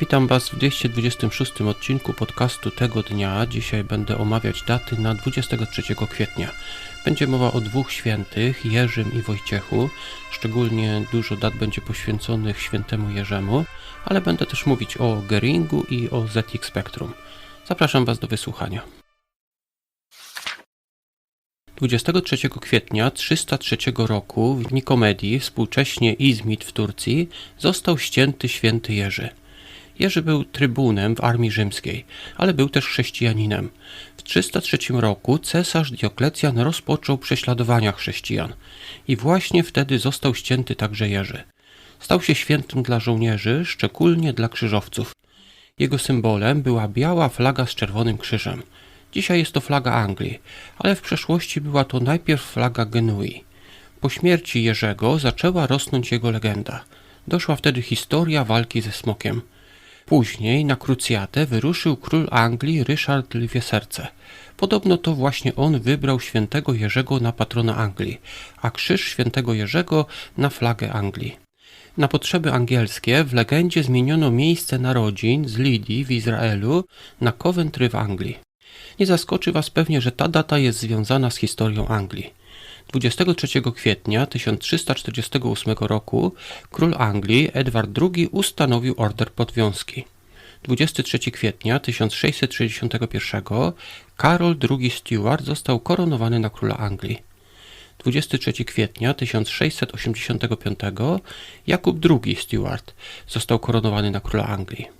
Witam Was w 226 odcinku podcastu tego dnia. Dzisiaj będę omawiać daty na 23 kwietnia. Będzie mowa o dwóch świętych, Jerzym i Wojciechu. Szczególnie dużo dat będzie poświęconych świętemu Jerzemu, ale będę też mówić o Geringu i o ZX Spectrum. Zapraszam Was do wysłuchania. 23 kwietnia 303 roku w Nikomedii, współcześnie Izmit w Turcji, został ścięty święty Jerzy. Jerzy był trybunem w armii rzymskiej, ale był też chrześcijaninem. W 303 roku cesarz Dioklecjan rozpoczął prześladowania chrześcijan i właśnie wtedy został ścięty także Jerzy. Stał się świętym dla żołnierzy, szczególnie dla krzyżowców. Jego symbolem była biała flaga z czerwonym krzyżem. Dzisiaj jest to flaga Anglii, ale w przeszłości była to najpierw flaga Genui. Po śmierci Jerzego zaczęła rosnąć jego legenda. Doszła wtedy historia walki ze smokiem. Później na krucjatę wyruszył król Anglii Ryszard Lwie Serce. Podobno to właśnie on wybrał świętego Jerzego na patrona Anglii, a krzyż świętego Jerzego na flagę Anglii. Na potrzeby angielskie w legendzie zmieniono miejsce narodzin z Lidii w Izraelu na Coventry w Anglii. Nie zaskoczy Was pewnie, że ta data jest związana z historią Anglii. 23 kwietnia 1348 roku król Anglii Edward II ustanowił order podwiązki. 23 kwietnia 1661 Karol II Stuart został koronowany na króla Anglii. 23 kwietnia 1685 Jakub II Stuart został koronowany na króla Anglii.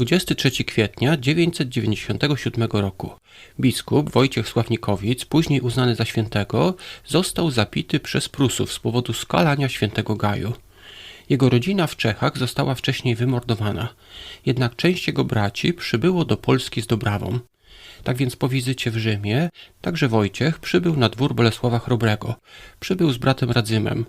23 kwietnia 997 roku biskup Wojciech Sławnikowicz, później uznany za świętego, został zabity przez Prusów z powodu skalania świętego Gaju. Jego rodzina w Czechach została wcześniej wymordowana, jednak część jego braci przybyło do Polski z Dobrawą. Tak więc po wizycie w Rzymie, także Wojciech przybył na dwór Bolesława Chrobrego. Przybył z bratem Radzymem.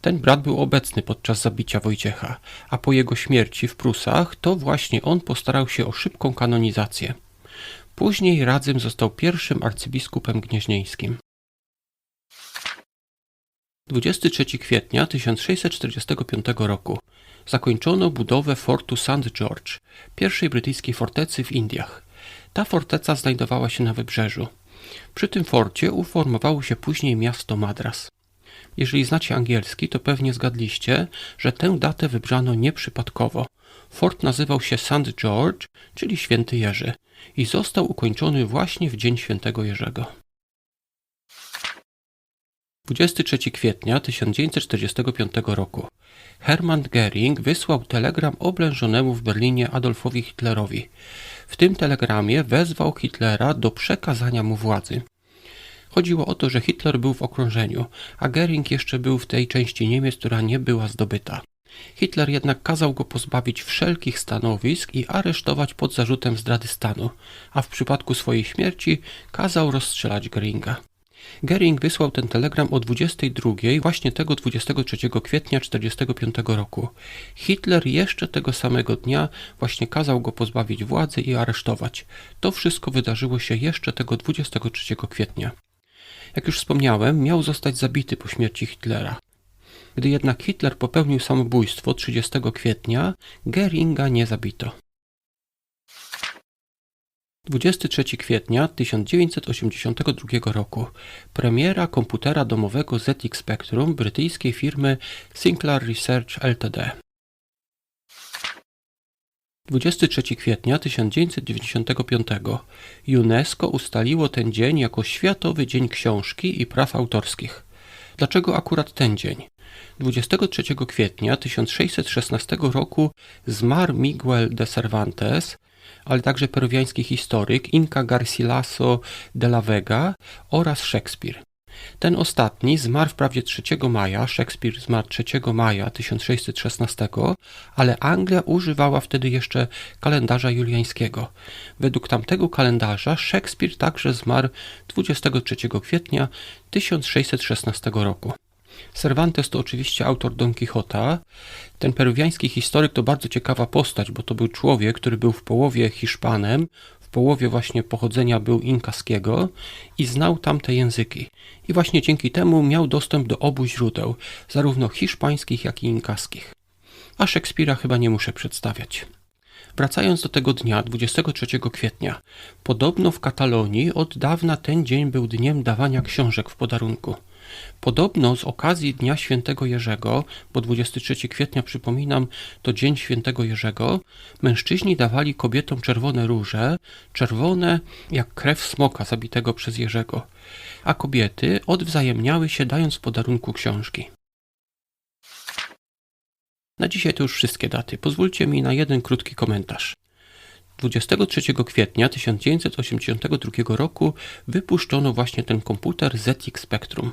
Ten brat był obecny podczas zabicia Wojciecha, a po jego śmierci w Prusach to właśnie on postarał się o szybką kanonizację. Później Radzym został pierwszym arcybiskupem gnieźnieńskim. 23 kwietnia 1645 roku zakończono budowę fortu St. George, pierwszej brytyjskiej fortecy w Indiach. Ta forteca znajdowała się na wybrzeżu. Przy tym forcie uformowało się później miasto Madras. Jeżeli znacie angielski, to pewnie zgadliście, że tę datę wybrano nieprzypadkowo. Fort nazywał się St. George, czyli Święty Jerzy, i został ukończony właśnie w dzień Świętego Jerzego. 23 kwietnia 1945 roku Hermann Göring wysłał telegram oblężonemu w Berlinie Adolfowi Hitlerowi. W tym telegramie wezwał Hitlera do przekazania mu władzy. Chodziło o to, że Hitler był w okrążeniu, a Göring jeszcze był w tej części Niemiec, która nie była zdobyta. Hitler jednak kazał go pozbawić wszelkich stanowisk i aresztować pod zarzutem zdrady stanu, a w przypadku swojej śmierci kazał rozstrzelać Göringa. Göring wysłał ten telegram o 22, właśnie tego 23 kwietnia 1945 roku. Hitler jeszcze tego samego dnia właśnie kazał go pozbawić władzy i aresztować. To wszystko wydarzyło się jeszcze tego 23 kwietnia. Jak już wspomniałem, miał zostać zabity po śmierci Hitlera. Gdy jednak Hitler popełnił samobójstwo 30 kwietnia, Geringa nie zabito. 23 kwietnia 1982 roku premiera komputera domowego ZX Spectrum brytyjskiej firmy Sinclair Research Ltd. 23 kwietnia 1995 UNESCO ustaliło ten dzień jako Światowy Dzień Książki i Praw Autorskich. Dlaczego akurat ten dzień? 23 kwietnia 1616 roku zmarł Miguel de Cervantes, ale także peruwiański historyk Inca Garcilaso de la Vega oraz Szekspir. Ten ostatni zmarł wprawdzie 3 maja, Szekspir zmarł 3 maja 1616, ale Anglia używała wtedy jeszcze kalendarza juliańskiego. Według tamtego kalendarza Szekspir także zmarł 23 kwietnia 1616 roku. Cervantes to oczywiście autor Don Quixota. Ten peruwiański historyk to bardzo ciekawa postać, bo to był człowiek, który był w połowie Hiszpanem, połowie właśnie pochodzenia był inkaskiego i znał tamte języki. I właśnie dzięki temu miał dostęp do obu źródeł, zarówno hiszpańskich, jak i inkaskich. a Szekspira chyba nie muszę przedstawiać. Wracając do tego dnia, 23 kwietnia, podobno w Katalonii od dawna ten dzień był dniem dawania książek w podarunku. Podobno z okazji Dnia Świętego Jerzego, bo 23 kwietnia, przypominam, to Dzień Świętego Jerzego, mężczyźni dawali kobietom czerwone róże, czerwone jak krew smoka zabitego przez Jerzego, a kobiety odwzajemniały się dając w podarunku książki. Na dzisiaj to już wszystkie daty. Pozwólcie mi na jeden krótki komentarz. 23 kwietnia 1982 roku wypuszczono właśnie ten komputer ZX Spectrum.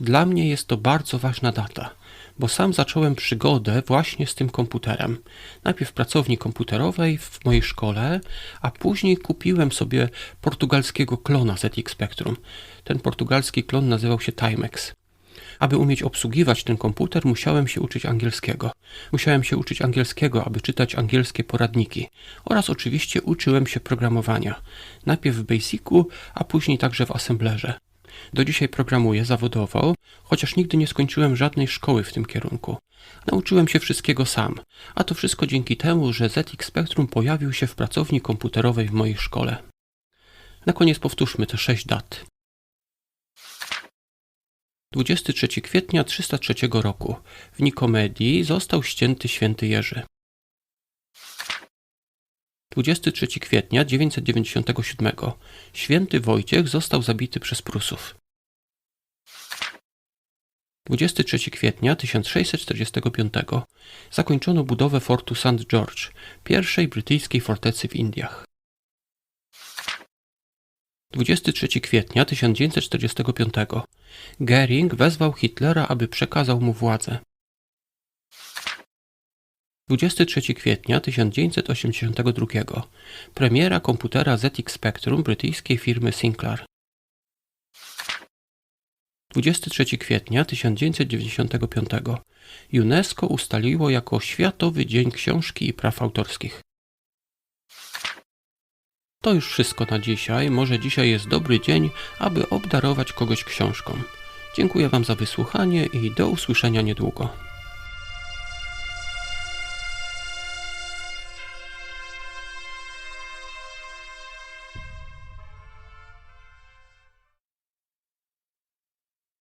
Dla mnie jest to bardzo ważna data, bo sam zacząłem przygodę właśnie z tym komputerem. Najpierw w pracowni komputerowej w mojej szkole, a później kupiłem sobie portugalskiego klona ZX Spectrum. Ten portugalski klon nazywał się Timex. Aby umieć obsługiwać ten komputer, musiałem się uczyć angielskiego. Musiałem się uczyć angielskiego, aby czytać angielskie poradniki. Oraz oczywiście uczyłem się programowania. Najpierw w Basicu, a później także w Assemblerze. Do dzisiaj programuję zawodowo, chociaż nigdy nie skończyłem żadnej szkoły w tym kierunku. Nauczyłem się wszystkiego sam, a to wszystko dzięki temu, że ZX Spectrum pojawił się w pracowni komputerowej w mojej szkole. Na koniec powtórzmy te sześć dat. 23 kwietnia 303 roku w Nikomedii został ścięty święty Jerzy. 23 kwietnia 997 święty Wojciech został zabity przez Prusów. 23 kwietnia 1645 zakończono budowę fortu St. George, pierwszej brytyjskiej fortecy w Indiach. 23 kwietnia 1945 Goering wezwał Hitlera, aby przekazał mu władzę. 23 kwietnia 1982 premiera komputera ZX Spectrum brytyjskiej firmy Sinclair. 23 kwietnia 1995 UNESCO ustaliło jako Światowy Dzień Książki i Praw Autorskich. To już wszystko na dzisiaj. Może dzisiaj jest dobry dzień, aby obdarować kogoś książką. Dziękuję Wam za wysłuchanie i do usłyszenia niedługo.